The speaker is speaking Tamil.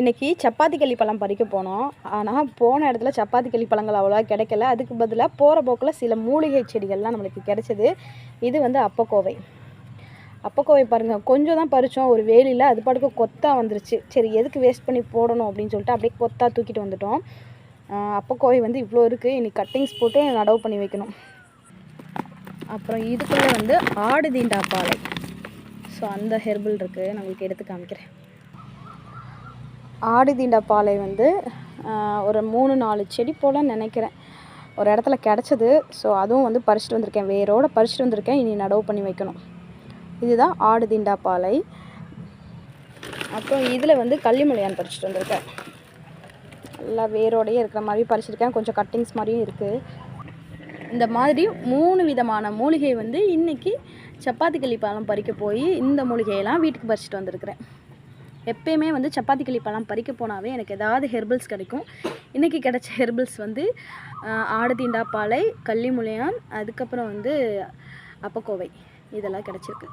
இன்றைக்கி சப்பாத்தி களி பழம் பறிக்க போனோம். ஆனால் போன இடத்துல சப்பாத்தி களி பழங்கள் அவ்வளோவா கிடைக்கல. அதுக்கு பதிலாக போகிற போக்கில் சில மூலிகை செடிகள்லாம் நம்மளுக்கு கிடைச்சிது. இது வந்து அப்பக்கோவை. அப்பக்கோவை பாருங்கள் கொஞ்சம் தான் பறித்தோம் ஒரு வேலியில் அது பாட்டுக்கு கொத்தா வந்துருச்சு. சரி எதுக்கு வேஸ்ட் பண்ணி போடணும் அப்படின்னு சொல்லிட்டு அப்படியே கொத்தா தூக்கிட்டு வந்துட்டோம். அப்பக்கோவை வந்து இவ்வளோ இருக்குது இன்றைக்கி கட்டிங்ஸ் போட்டு நடவு பண்ணி வைக்கணும். அப்புறம் இதுக்குள்ளே வந்து ஆடு தீண்டா பாலை. ஸோ அந்த ஹெர்பல் இருக்குது நான் உங்களுக்கு எடுத்து காமிக்கிறேன். ஆடு தீண்டா பாலை வந்து ஒரு மூணு நாலு செடி போல் நினைக்கிறேன். ஒரு இடத்துல கிடச்சது. ஸோ அதுவும் வந்து பறிச்சுட்டு வந்திருக்கேன். வேரோடு பறிச்சுட்டு வந்திருக்கேன். இனி நடவு பண்ணி வைக்கணும். இதுதான் ஆடு தீண்டா பாலை அப்புறம் இதில் வந்து கள்ளிமலையான் பறிச்சுட்டு வந்திருக்கேன். நல்லா வேரோடையே இருக்கிற மாதிரி பறிச்சிருக்கேன். கொஞ்சம் கட்டிங்ஸ் மாதிரியும் இருக்குது இந்த மாதிரி மூணு விதமான மூலிகை வந்து இன்றைக்கி சப்பாத்தி களி பழம் பறிக்க போய் இந்த மூலிகையெல்லாம் வீட்டுக்கு பறிச்சுட்டு வந்திருக்கிறேன். எப்பயுமே வந்து சப்பாத்தி கிளிப்பெல்லாம் பறிக்க போனாவே எனக்கு ஏதாவது ஹெர்பல்ஸ் கிடைக்கும். இன்றைக்கி கிடச்ச ஹெர்பல்ஸ் வந்து ஆஹ், ஆடு தீண்டா பாலை அதுக்கப்புறம் வந்து அப்பக்கோவை. இதெல்லாம் கிடச்சிருக்கு.